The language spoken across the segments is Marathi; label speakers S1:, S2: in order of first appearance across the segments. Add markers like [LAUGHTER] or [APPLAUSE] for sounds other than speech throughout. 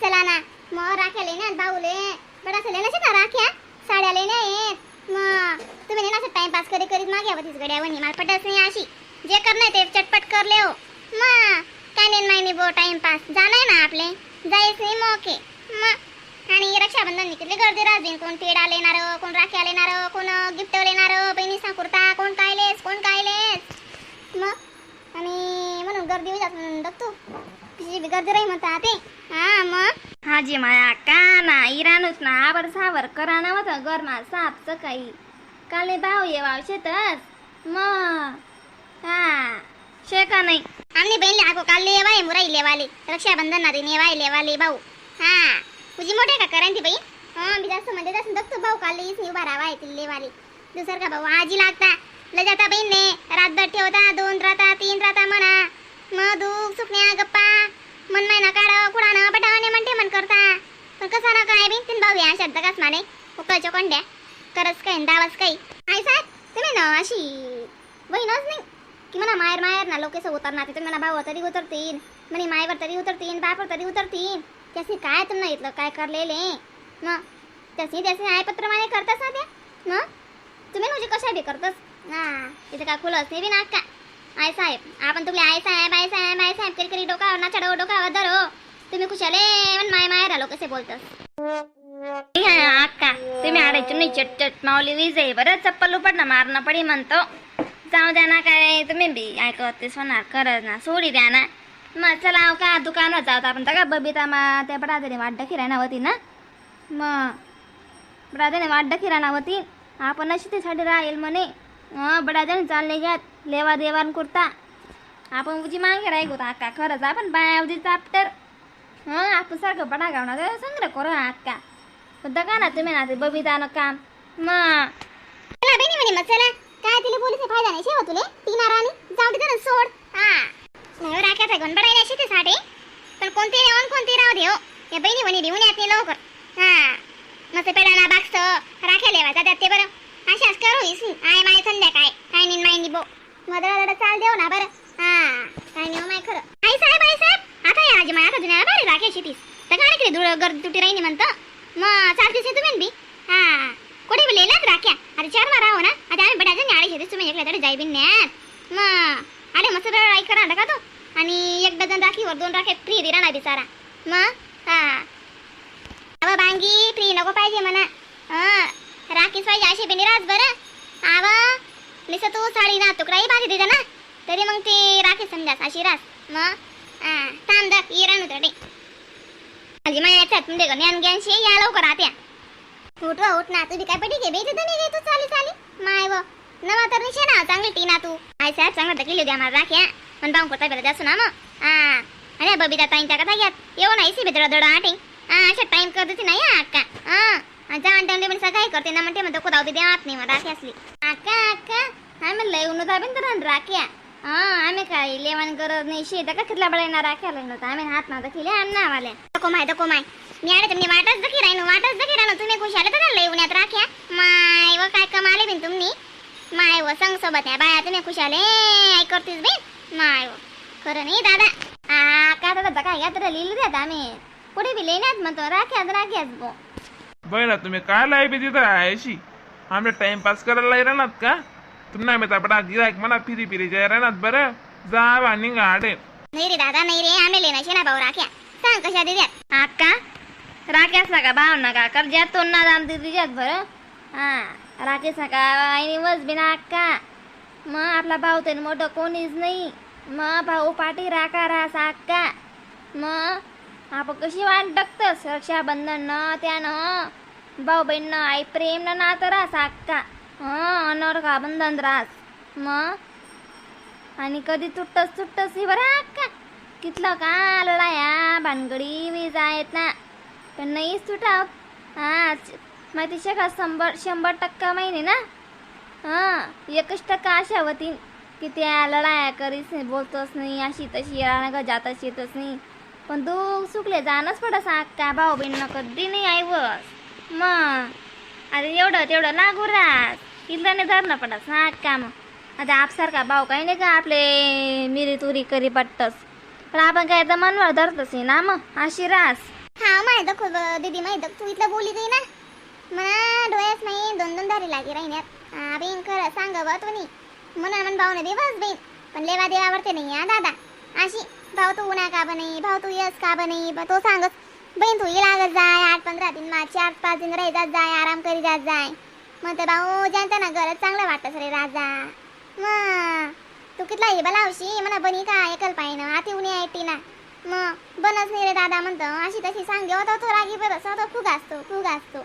S1: चला ना. मग राख्या लेण्यात भाऊले. बडाचं लेण्याचे ना राख्या? साड्या लेण्या येत मग तुम्ही नेना असं टाइमपास करी करीत मागे? होतीस गड्यावणी मला पटच नाही अशी. जे कर नाही ते चटपट कर ले हो मग काय नेन नाही बो टाइमपास जाणार ना आपले? जायच नाही मोके. मग आणि रक्षाबंधन किती गर्दी राहते कोण पेढा लेणार कोण राख्या लेणार कोण गिफ्ट लेणार बहिणी साकुरता कोण काय लेस कोण काय लेस? मग आणि म्हणून गर्दी होईल म्हणून बघतो. किती बी गर्दी राही म्हणता ते हा.
S2: हाजी माया का ना इराणूच ना आवर सावर कराना होता गरमा साप सकाळी काले भाव ये वाव शेतच मग हा. शेका नाही?
S1: आमनी बहीण आगो काल लेवाय मुराई लेवाले रक्षाबंधन ना रे नेवाय लेवाले भाऊ. हा. तुझी मोठे का करा ती बहीण हा मी जास्त म्हणजे जास्त बघतो भाऊ काल येईस उभा राहावा येतील लेवाले दुसर का भाऊ आजी लागता. लजाता बहीण ने रातभर ठेवता दोन राता तीन राता म्हणा. मग दुख सुकण्या गप्पा. मन नाही महिना काढ कुडानं पटाने म्हणते मन करता. पण कसा ना काय बी? तीन भाऊ या शब्द कस माने उकळच्या कोंड्या. करस काही दावास काही. आई साहेब तुम्ही ना अशी बहीणच नाही. की म्हणा मायर मायर ना लोकेस उतरणार तिथून म्हणा भाऊ तरी उतरतीन. म्हणे मायवर तरी उतरतीन बापर तरी उतरतीन. त्याचे काय तुम्हाला इथलं काय करलेले? मग त्याचे त्यासी आयपत्रमाने करतास ना ते? मग तुम्ही म्हणजे कशा बी करतस? ना इथं काय खुलस नाही बी ना का आय साहेब आपण तुमले आय साहेब आय साहेब आय साहेब करी करी डोकावर ना चढव डोकावर धरो. तुम्ही खुशाले पण माय माय राहिलो कसे बोलतस.
S2: अक्का तुम्ही आडायची नाही चट चट माऊली वीज. आहे बरं चप्पल ना मारणं पडी म्हणतो. जाऊ द्या ना काय तुम्ही बी ऐकतेस होणार खरंच ना सोडी द्या ना. मग चला का दुकानात जाऊ आपण? का बबिता मा त्या बडादने वाड्ड किराणा होती ना? मग बडादने वाड्ड किराणा होती. आपण अशी त्यासाठी राहील म्हणे. हं चालले घ्यात. लेवा देवान कुर्ता आपण उजी मागे राहील होता अक्का खरंच आपण बाया उजी चाप्टर हं आपण सारखं बडा गावणार संग्रह करू अक्का बघा ना तुम्ही ना ते बबितानं काम मग
S1: चला बहिणी म्हणे मग चला काय तिला बोलीचे फायदा नाही शेवा तुले तीन राणी जाऊ दे ना सोड हा नाही राख्याचा गण बडायला शेते साठी पण कोणती राहून कोणती राहू दे हो या बहिणी म्हणे देऊन येत नाही लवकर हा मस्त पेडाना बाक्स राख्या लेवायचा त्यात ते बरं अशाच करू आय माय संध्याकाळ काय नी माय नी बो मदरा दडा चाल देऊ ना बरं हा काय नाही हो माय खरं आई साहेब आई साहेब आता या आजी माय आता जुन्या बारे राख्या शेतीस तर काय किती धुळ गर्दी तुटी राहिनी म्हणतं मग चालतेस तुम्ही बी हा कोणी बी लेलाच राख्या आता चार मारा हो ना आता आम्ही बटायचं नाळे शेतीस तुम्ही एकल्या तरी मग अरे मस्त राई करा का तो? आणि एक डझन राखीवर दोन राखे फ्री दे राहणार बिचारा. मग? हा. अव बांगी फ्री नको पाहिजे म्हणा. हा. राखीच पाहिजे अशी बिनी राज बरं. आव निस तू साडी ना तुकडाही भाजी देते ना. तरी मग ती राखी समजास अशी रास. मग? हा. थांब दक इराण उतरते. माझी मायाच्यात म्हणजे ज्ञान ज्ञान या लवकर आत्या. उठ व उठ ना. तुझी काय पटी घे बेच नाही तू चाली चाली. माय व. नवा तर निशे ना चांगली टीना तू. आय साहेब चांगला तकली द्या मला राख्या पण बांग करता बेला जासू ना मग. हा. अरे बबिता ताईंच्या कथा घ्यात येऊ नाही सी बेदरा दडा आटे हा अशा टाइम कर देते नाही हा, अक्का. हा. जा आणते पण सगळं करते ना म्हणते म्हणतो कुदावते द्या आत नाही मग राखी असली. अक्का अक्का. हा लय येऊन दाबीन तर राख्या हा. आम्ही काय लेवण गरज नाही शेत का कितला बळायना राख्याला नव्हतं. आम्ही हात ना दखिले अन्ना वाले दको माय दको माय मी आले तुम्ही वाटच दखी राहिनो वाटच दखी राहिनो तुम्ही खुश आले तर लय लेवण्यात राख्या माय व काय कमाले बिन तुम्ही. माय व संग सोबत आहे बाया तुम्ही खुश आले? करतीस बिन माय व. खरं नाही दादा. आ का दादा काय घ्या तर लिहिलं द्यात आम्ही? पुढे बी लेण्यात म्हणतो राख्यात राख्यात बो.
S3: बरं तुम्ही काय लाई बी तिथं? आहेशी आम्ही टाइमपास करायला राहणार का? तुम्ही मी तपडा गिरायक म्हणा फिरी फिरी जाय राहणार बरं. जा निघा आडे.
S1: नाही रे दादा नाही रे. आम्ही लेण्याचे ना भाऊ राख्या. सांग कशा देत्यात
S2: अक्का राखेस नका भाव नका कर ज्यात तो ना दाम तिथे ज्यात बरं. हा. राखेस नका आईने वस बिना अक्का मग आपला भाऊ तर मोठं कोणीच नाही. मग भाऊ पाठी राखा रास अक्का मग आपण कशी वाट बघतस? रक्षाबंधन न त्यानं भाऊ बहीण आई प्रेम न नातं रास अक्का हं अनवर बंधन रास. मग आणि कधी तुटतस तुटतस ही बरं अक्का कितलं का लढाया भानगडी वीज आहेत ना. पण नाहीच तुटाव हा माहिती शका शंभर शंभर टक्का महिने ना? हां एकच टक्का अशा होती की त्या लढाया करीस नाही बोलतोच नाही अशी तशी राहणं जातच येतच नाही. पण दुःख सुकले जाणंच पडस काय भाऊ बहीण कधी नाही ऐवस मग? अरे एवढं तेवढं लागू राहत. इथलं नाही धरणं पडस ना का मग? आता आपसारखा भाऊ काही नाही का आपले मिरी तुरी करी पट्टस? पण आपण काय तर मनवर धरतच नाही ना मग? अशी रास
S1: हा माहीत दख दीदी माहीत तू इथलं बोली गई ना? मला डोळ्यास नाही दोन दोन दारी लागे राहिन्यात बिन खरं सांग बा तुम्ही म्हणून म्हण भाऊ दिवस बेन. पण लेवा देवावरते नाही हा दादा. अशी भाऊ तू उन्हा का बने भाऊ तू यस का बने बा तो सांगत बहीण तू लागत जाय आठ पंधरा दिन मा चार पाच दिन राही जात जाय आराम करी जात जाय. मग तर भाऊ जानता ना गरज चांगलं वाटत रे राजा. मग तू कितला हे बलावशी म्हणा बनी का एकल पाहिनं आती उन्ही ऐटी ना. मग बनच नाही रे दादा म्हणतो. अशी तशी सांगे होतो तो रागी बरं होतो फुग असतो फुग असतो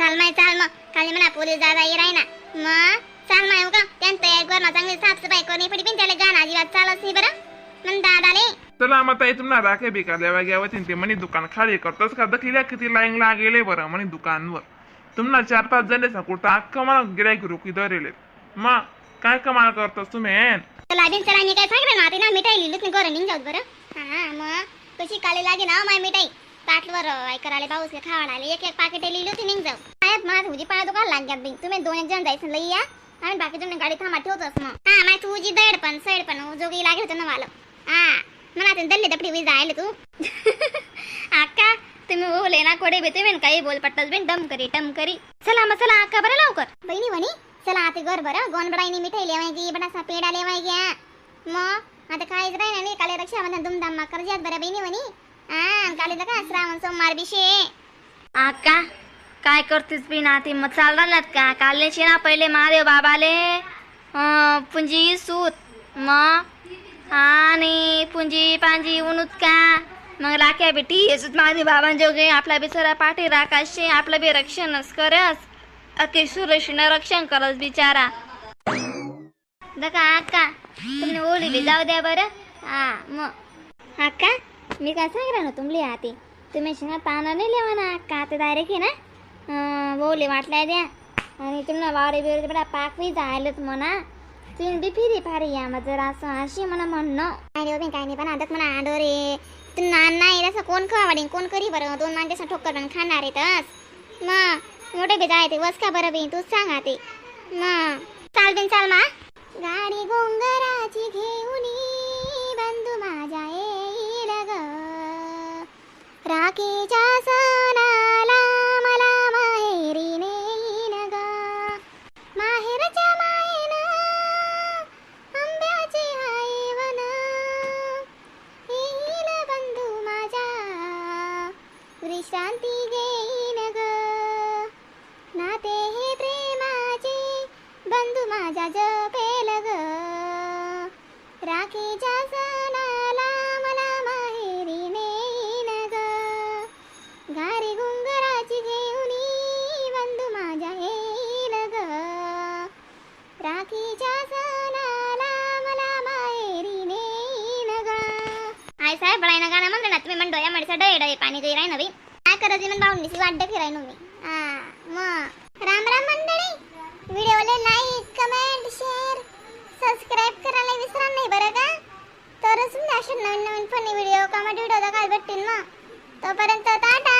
S1: चाल माय चाल मग. खाली म्हणा पोलीस दादा ये राही ना मग? चाल माय का त्यांचं एक वर चांगली साफसफाई करणे पडी पण त्याला गाणं अजिबात चालत नाही बरं. मग दादाले?
S3: चला मग ताई तुम्हाला राखे बिका लेवा घ्यावं ते म्हणे दुकान खाली करतोस का? दखिल्या किती लाईन लागेले बरं म्हणे दुकानवर. तुम्हाला चार पाच जण सा कुठं अख्खा मला गिरायक रोखी धरेले मग काय कमाल करतोस तुम्ही
S1: चला बिन चला मी काय सांगणार ना आता ना मिठाई लिहिलीच नाही घरून निघ बरं. हा मग? कशी काले लागे ना माय मिठाई? ताटवर ऐकराले पाऊस के खावाड आले एक एक पाकिट लिहिली होती निघ जाऊ. पायात मला तुझी पाया दुकान लागल्यात बी तुम्ही दोन एक जण जायचं लई या. आणि बाकी जण गाडी थांबा ठेवतोस मग. हा माय तुझी दड पण सैड पण जोगी लागेल होतं ना मला हा मला ते दल्ली दपडी वीज जायला तू. [LAUGHS]
S2: अक्का तुम्ही बोले ना कोडे भेटे बेन काही बोल पट्टस बेन डम करी टम करी. चला मग चला अक्का बरं लवकर.
S1: बहिणी म्हणी चला आता घर बरं. गोन बडाईनी मिठाई लेवायची बडासा पेडा लेवाय घ्या मग आता काहीच राही नाही काले रक्षाबंधन धुमधाम कर करजात बरं बहिणी म्हणी हा काले का? श्रावण सोमवार बिशे
S2: अक्का काय करतेस बी ना ती मग चालणार का? कालनेशी ना पहिले महादेव बाबाले पुंजी सूत. मग? आणि पुंजी पांजी उनुत का? मग राख्या बेटी येसूत महादेव बाबां जोगे आपला बिचारा पाठी राखाशे आपलं बी रक्षणच करस. अके सुरक्षिण रक्षण करस बिचारा. दका अक्का तुम्ही ओळीले जाऊ द्या बरं. हा मग.
S1: अक्का मी काय सांगितलं ना तुमले आते
S2: तुम्ही शिंगा ताना नाही लेवा ना अक्का ते डायरेक्ट आहे ना बोले वाटल्या द्या. आणि तुम्हाला वारे बिवरे बडा पाकवी जायलच म्हणा. तुम्ही बी फिरी फारी या मग जरा असं अशी म्हणा म्हणणं.
S1: काय रे काय नाही पण आदत म्हणा डोरे तू नान नाही असं कोण खवाडीन कोण करी बरं? दोन माणसं ठोकर पण खाणार आहे तस. मग मोठे बी जाय ते वस का बरं बी? तूच सांगा ते मग चाल बिन चाल मा. गाडी गोंगराची घेऊन बंधू माझ्या ಶಾಂತಿಗೆ करत म्हणून बावंडीची वाट फिराय मी. मग राम राम मंडळी. व्हिडिओला लाईक कमेंट शेअर सबस्क्राईब करायला विसरा नाही बरं का? तरच मी असे नवीन नवीन फनी व्हिडिओ कॉमेडी व्हिडिओ काय भेटतील मग तोपर्यंत टाटा.